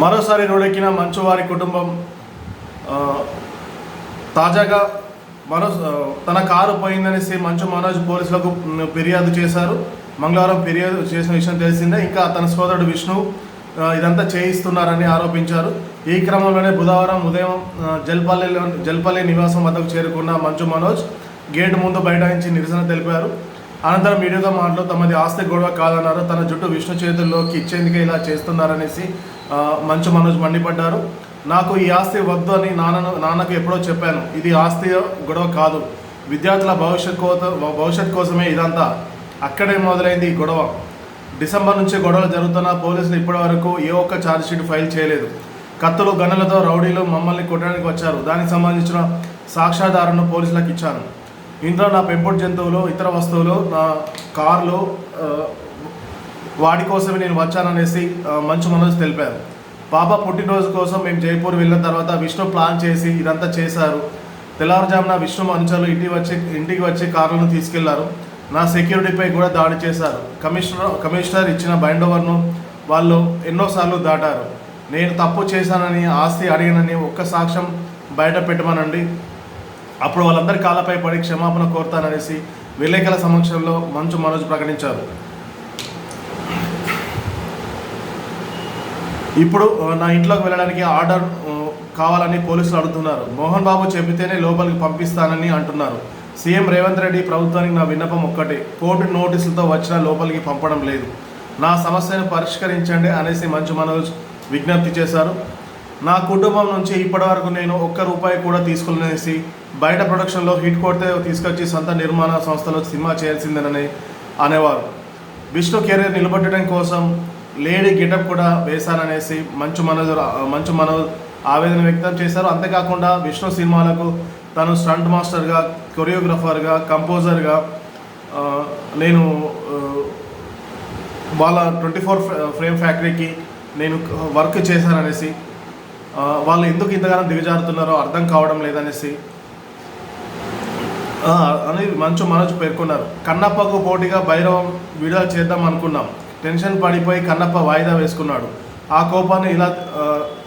మరోసారి రోడెక్కిన మంచువారి కుటుంబం తాజాగా మనో తన కారు పోయిందనేసి మంచు మనోజ్ పోలీసులకు ఫిర్యాదు చేశారు. మంగళవారం ఫిర్యాదు చేసిన విషయం తెలిసిందే. ఇంకా తన సోదరుడు విష్ణు ఇదంతా చేయిస్తున్నారని ఆరోపించారు. ఈ క్రమంలోనే బుధవారం ఉదయం జల్పల్లిలో జల్పల్లి నివాసం వద్దకు చేరుకున్న మంచు మనోజ్ గేటు ముందు బైఠాయించి నిరసన తెలిపారు. అనంతరం మీడియాతో మాట్లాడుతూ తమది ఆస్తి గొడవ కాదన్నారు. తన జుట్టు విష్ణు చేతుల్లోకి ఇచ్చేందుకే ఇలా చేస్తున్నారనేసి మంచు మనోజ్ మండిపడ్డారు. నాకు ఈ ఆస్తి వద్దు అని నాన్నను నాన్నకు ఎప్పుడో చెప్పాను. ఇది ఆస్తి గొడవ కాదు. విద్యార్థుల భవిష్యత్ కోత భవిష్యత్ కోసమే ఇదంతా. అక్కడే మొదలైంది ఈ గొడవ. డిసెంబర్ నుంచి గొడవలు జరుగుతున్న పోలీసులు ఇప్పటి వరకు ఏ ఒక్క ఛార్జ్షీట్ ఫైల్ చేయలేదు. కత్తులు గన్నులతో రౌడీలు మమ్మల్ని కొట్టడానికి వచ్చారు. దానికి సంబంధించిన సాక్ష్యాధారాలను పోలీసులకు ఇచ్చాను. ఇంట్లో నా పెంపుడు జంతువులు ఇతర వస్తువులు నా కార్లు వాడి కోసమే నేను వచ్చాననేసి మంచి మనసు తెలిపారు. పాప పుట్టినరోజు కోసం మేము జైపూర్ వెళ్ళిన తర్వాత విష్ణు ప్లాన్ చేసి ఇదంతా చేశారు. తెల్లవారుజామున విష్ణు అనుచరులు ఇంటికి వచ్చి ఇంటికి వచ్చి కార్లను తీసుకెళ్ళారు. నా సెక్యూరిటీపై కూడా దాడి చేశారు. కమిషనర్ కమిషనర్ ఇచ్చిన బైండ్ ఓవర్ను వాళ్ళు ఎన్నోసార్లు దాటారు. నేను తప్పు చేశానని ఆస్తి అడిగినని ఒక్క సాక్ష్యం బయట పెట్టమనండి. అప్పుడు వాళ్ళందరి కాళ్ళపై పడి క్షమాపణ కోరుతాననేసి విలేకరుల సమక్షంలో మంచు మనోజ్ ప్రకటించారు. ఇప్పుడు నా ఇంట్లోకి వెళ్ళడానికి ఆర్డర్ కావాలని పోలీసులు అడుగుతున్నారు. మోహన్ బాబు చెబితేనే లోపలికి పంపిస్తానని అంటున్నారు. సీఎం రేవంత్ రెడ్డి ప్రభుత్వానికి నా విన్నపం ఒక్కటే. కోర్టు నోటీసులతో వచ్చిన లోపలికి పంపడం లేదు. నా సమస్యను పరిష్కరించండి అనేసి మంచు మనోజ్ విజ్ఞప్తి చేశారు. నా కుటుంబం నుంచి ఇప్పటివరకు నేను ఒక్క రూపాయి కూడా తీసుకోలేనేసి బయట ప్రొడక్షన్లో హిట్ కొడితే తీసుకొచ్చి సొంత నిర్మాణ సంస్థలో సినిమా చేయాల్సిందేనని అనేవారు. విష్ణు కెరీర్ నిలబెట్టడం కోసం లేడీ గెటప్ కూడా వేశాననేసి మంచు మనోజ్ మంచు మనోజ్ ఆవేదన వ్యక్తం చేశారు. అంతేకాకుండా విష్ణు సినిమాలకు తను స్టంట్ మాస్టర్గా కొరియోగ్రఫర్గా కంపోజర్గా నేను వాళ్ళ ట్వంటీ ఫోర్ ఫ్రేమ్ ఫ్యాక్టరీకి నేను వర్క్ చేశాననేసి వాళ్ళు ఎందుకు ఇంతగానో దిగజారుతున్నారో అర్థం కావడం లేదనేసి అనేది అని మంచు మనోజ్ పేర్కొన్నారు. కన్నప్పకు పోటీగా భైరవం విడుదల చేద్దాం అనుకున్నాం. టెన్షన్ పడిపోయి కన్నప్ప వాయిదా వేసుకున్నాడు. ఆ కోపాన్ని ఇలా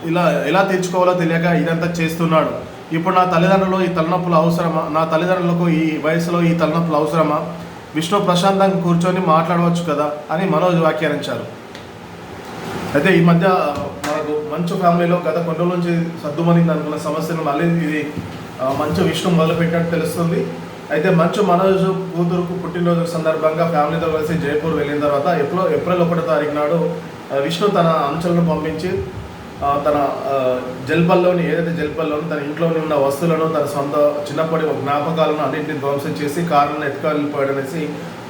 ఇలా ఎలా తీర్చుకోవాలో తెలియక ఇదంతా చేస్తున్నాడు. ఇప్పుడు నా తల్లిదండ్రులు ఈ తలనొప్పులు అవసరమా? నా తల్లిదండ్రులకు ఈ వయసులో ఈ తలనొప్పులు అవసరమా? విష్ణు ప్రశాంతంగా కూర్చొని మాట్లాడవచ్చు కదా అని మనోజ్ వ్యాఖ్యానించారు. అయితే ఈ మధ్య మనకు మంచు ఫ్యామిలీలో గత కొన్ని రోజుల నుంచి సర్దుమనింది అనుకున్న సమస్యను మళ్ళీ ఇది మంచు విష్ణు మొదలుపెట్టినట్టు తెలుస్తుంది. అయితే మంచు మనోజ్ కూతురుకు పుట్టినరోజు సందర్భంగా ఫ్యామిలీతో కలిసి జైపూర్ వెళ్ళిన తర్వాత ఎప్పుడో ఏప్రిల్ ఒకటో తారీఖు నాడు విష్ణు తన అంచులను పంపించి తన జల్పల్లోని ఏదైతే జల్పల్లోని తన ఇంట్లోని ఉన్న వస్తువులను తన సొంత చిన్నప్పటి జ్ఞాపకాలను అన్నింటినీ ధ్వంసం చేసి కారును ఎత్తుకెళ్ళిపోయాడనేసి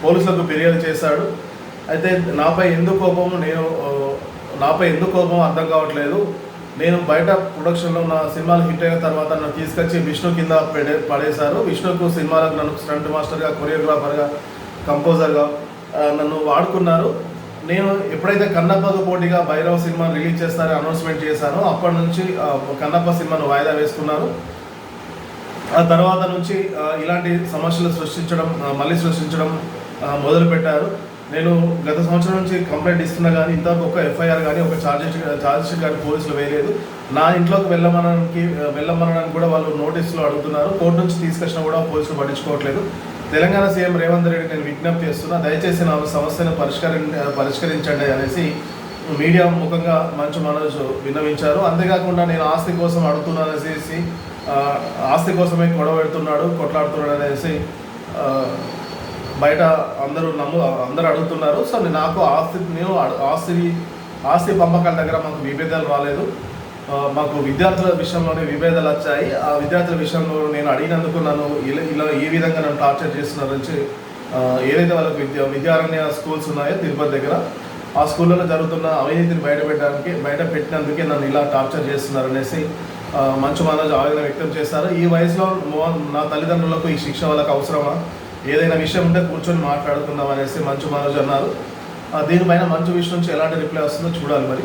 పోలీసులకు ఫిర్యాదు చేశాడు. అయితే నాపై ఎందుకు కోపము? నేను నాపై ఎందుకు కోపం అర్థం కావట్లేదు. నేను బయట ప్రొడక్షన్లో నా సినిమాలు హిట్ అయిన తర్వాత నన్ను తీసుకొచ్చి విష్ణు కింద పడే పడేశారు. విష్ణుకు సినిమాలకు నన్ను స్టంట్ మాస్టర్గా కొరియోగ్రాఫర్గా కంపోజర్గా నన్ను వాడుకున్నారు. నేను ఎప్పుడైతే కన్నప్పకు పోటీగా భైరవ సినిమా రిలీజ్ చేస్తారని అనౌన్స్మెంట్ చేశానో అప్పటి నుంచి కన్నప్ప సినిమాను వాయిదా వేసుకున్నారు. ఆ తర్వాత నుంచి ఇలాంటి సమస్యలు సృష్టించడం మళ్ళీ సృష్టించడం మొదలుపెట్టారు. నేను గత సంవత్సరం నుంచి కంప్లైంట్ ఇస్తున్నా కానీ ఇంత ఒక ఎఫ్ఐఆర్ కానీ ఒక ఛార్జ్ ఛార్జ్ కానీ పోలీసులు వేయలేదు. నా ఇంట్లోకి వెళ్ళమనడానికి వెళ్ళమనడానికి కూడా వాళ్ళు నోటీసులు అడుగుతున్నారు. కోర్టు నుంచి తీసుకొచ్చినా కూడా పోలీసులు పట్టించుకోవట్లేదు. తెలంగాణ సీఎం రేవంత్ రెడ్డి నేను విజ్ఞప్తి చేస్తున్నా. దయచేసి నా సమస్యను పరిష్కరి పరిష్కరించండి అనేసి మీడియా ముఖంగా మంచు మనోజ్ విన్నవించారు. అంతేకాకుండా నేను ఆస్తి కోసం అడుగుతున్నాను అనేసి ఆస్తి కోసమే గొడవ పెడుతున్నాడు కొట్లాడుతున్నాడు అనేసి బయట అందరూ నమ్ము అందరూ అడుగుతున్నారు. సో నాకు ఆస్తి నేను ఆస్తి ఆస్తి పంపకాల దగ్గర మాకు విభేదాలు రాలేదు. మాకు విద్యార్థుల విషయంలోనే విభేదాలు వచ్చాయి. ఆ విద్యార్థుల విషయంలో నేను అడిగినందుకు నన్ను ఇలా ఇలా ఏ విధంగా నన్ను టార్చర్ చేస్తున్నారు నుంచి ఏదైతే వాళ్ళకి విద్య విద్యారణ్య స్కూల్స్ ఉన్నాయో తిరుపతి దగ్గర ఆ స్కూళ్ళలో జరుగుతున్న అవినీతిని బయట పెట్టడానికి బయట పెట్టినందుకే నన్ను ఇలా టార్చర్ చేస్తున్నారు అనేసి మంచు మనోజ్ ఆవేదన వ్యక్తం చేశారు. ఈ వయసులో నా తల్లిదండ్రులకు ఈ శిక్ష వాళ్ళకి అవసరమా? ఏదైనా విషయం ఉంటే కూర్చొని మాట్లాడుకుందాం అనేసి మంచు మనోజ్ అన్నారు. ఆ, దీనిపైన మంచు విషయం నుంచి ఎలాంటి రిప్లై వస్తుందో చూడాలి మరి.